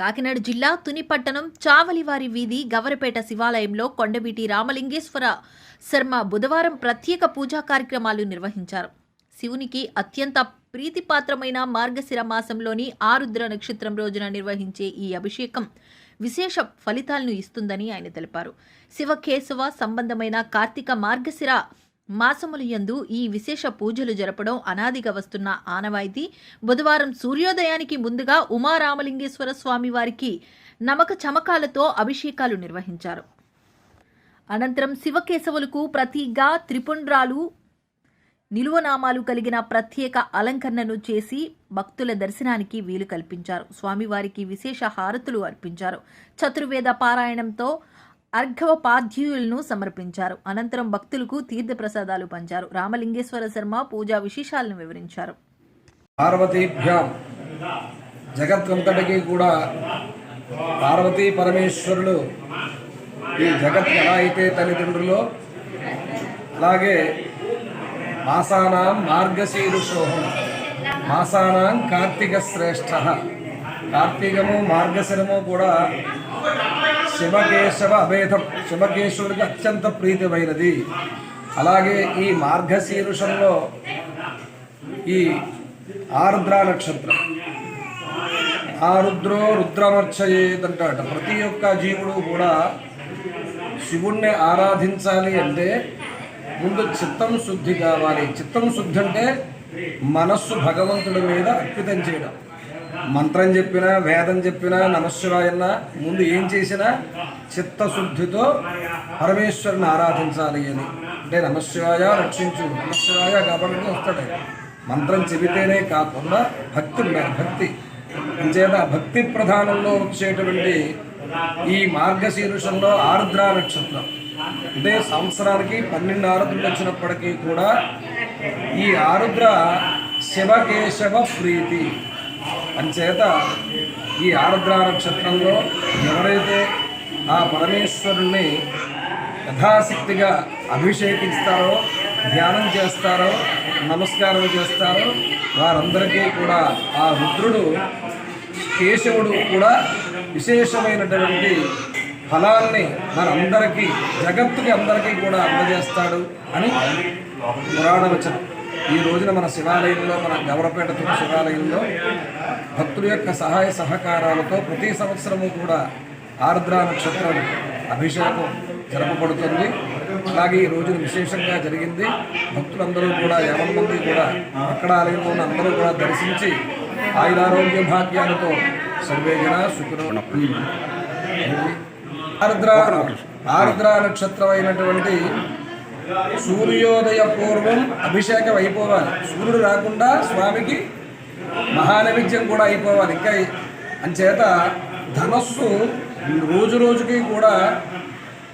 కాకినాడ జిల్లా తునిపట్టణం చావలివారి వీధి గవరపేట శివాలయంలో కొండవీటి రామలింగేశ్వర శర్మ బుధవారం ప్రత్యేక పూజా కార్యక్రమాలు నిర్వహించారు. శివునికి అత్యంత ప్రీతిపాత్రమైన మార్గశిర మాసంలోని ఆరుద్ర నక్షత్రం రోజున నిర్వహించే ఈ అభిషేకం విశేష ఫలితాలను ఇస్తుందని ఆయన తెలిపారు. శివకేశవ సంబంధమైన కార్తీక మార్గశిర మాసములు యందు ఈ విశేష పూజలు జరపడం అనాదిగా వస్తున్న ఆనవాయితీ. బుధవారం సూర్యోదయానికి ముందుగా ఉమారామలింగేశ్వర స్వామి వారికి నమక చమకాలతో అభిషేకాలు నిర్వహించారు. అనంతరం శివకేశవులకు ప్రతిగా త్రిపుండ్రాలు నిలువనామాలు కలిగిన ప్రత్యేక అలంకరణను చేసి భక్తుల దర్శనానికి వీలు కల్పించారు. స్వామివారికి విశేష హారతులు అర్పించారు. చతుర్వేద పారాయణంతో అర్ఘవపాధ్యులను సమర్పించారు. అనంతరం భక్తులకు తీర్థప్రసాదాలు పంచారు. రామలింగేశ్వర శర్మ పూజా విశేషాలను వివరించారు. పార్వతీభ్యాం జగత్తంతటికి కూడా పార్వతీ పరమేశ్వరులు ఈ జగత్ ఎలా అయితే తల్లిదండ్రులో అలాగే మాసానాం మార్గశీరుషోహం మాసానాం కార్తీక శ్రేష్ఠ కార్తీకము మార్గశిరము కూడా శివకేశవ అభేదం శివకేశవుడికి అత్యంత ప్రీతిమైనది. అలాగే ఈ మార్గశీరుషంలో ఈ ఆరుద్ర నక్షత్రం. ఆరుద్రో రుద్రమర్చయేదంటాడు ప్రతి ఒక్క జీవుడు కూడా శివుణ్ణి ఆరాధించాలి అంటే ముందు చిత్తం శుద్ధి కావాలి. చిత్తం శుద్ధి అంటే మనస్సు భగవంతుడి మీద అర్పితం చేయడం. మంత్రం చెప్పినా వేదం చెప్పినా నమశివాయన్న ముందు ఏం చేసినా చిత్తశుద్ధితో పరమేశ్వరుని ఆరాధించాలి అని. అంటే నమశివాయ రక్షించు నమశివాయ కాబట్టి వస్తాడు. మంత్రం చెబితేనే కాకుండా భక్తి ఉండాలి. భక్తి. అంచేత భక్తి ప్రధానంలో వచ్చేటువంటి ఈ మార్గశీరుషంలో ఆరుద్ర నక్షత్రం అంటే సంవత్సరానికి పన్నెండు ఆరుద్రులు వచ్చినప్పటికీ కూడా ఈ ఆరుద్ర శివకేశవ ప్రీతి. అంచేత ఈ ఆరుద్ర నక్షత్రంలో ఎవరైతే ఆ పరమేశ్వరుణ్ణి యథాశక్తిగా అభిషేకిస్తారో ధ్యానం చేస్తారో నమస్కారం చేస్తారో వారందరికీ కూడా ఆ రుద్రుడు కేశవుడు కూడా విశేషమైనటువంటి ఫలాన్ని మనందరికీ జగత్తుకి అందరికీ కూడా అందజేస్తాడు అని పురాణ వచనం. ఈ రోజున మన శివాలయంలో మన గౌరపేట తుమ్మ శివాలయంలో భక్తుల యొక్క సహాయ సహకారాలతో ప్రతి సంవత్సరము కూడా ఆర్ద్ర నక్షత్రం అభిషేకం జరపబడుతుంది. అలాగే ఈ రోజున విశేషంగా జరిగింది. భక్తులందరూ కూడా యావన్ మంది కూడా అక్కడ ఆలయంలో ఉన్న అందరూ కూడా దర్శించి ఆయురారోగ్య భాగ్యాలతో సర్వేజన జన ఆర్ద్ర ఆరుద్ర నక్షత్రం అయినటువంటి సూర్యోదయ పూర్వం అభిషేకం అయిపోవాలి. సూర్యుడు రాకుండా స్వామికి మహానైవేద్యం కూడా అయిపోవాలి. ఇంకా అంచేత ధనస్సు రోజు రోజుకి కూడా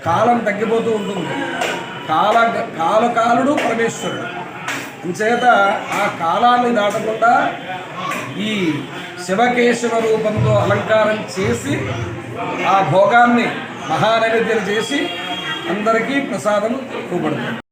కాలం తగ్గిపోతూ ఉంటుంది. కాల కాలకాలుడు పరమేశ్వరుడు. అంచేత ఆ కాలాన్ని దాటకుండా ఈ శివకేశవ రూపంతో అలంకారం చేసి ఆ భోగాన్ని మహానైవేద్యం చేసి అందరికీ ప్రసాదం ఇవ్వబడుతుంది.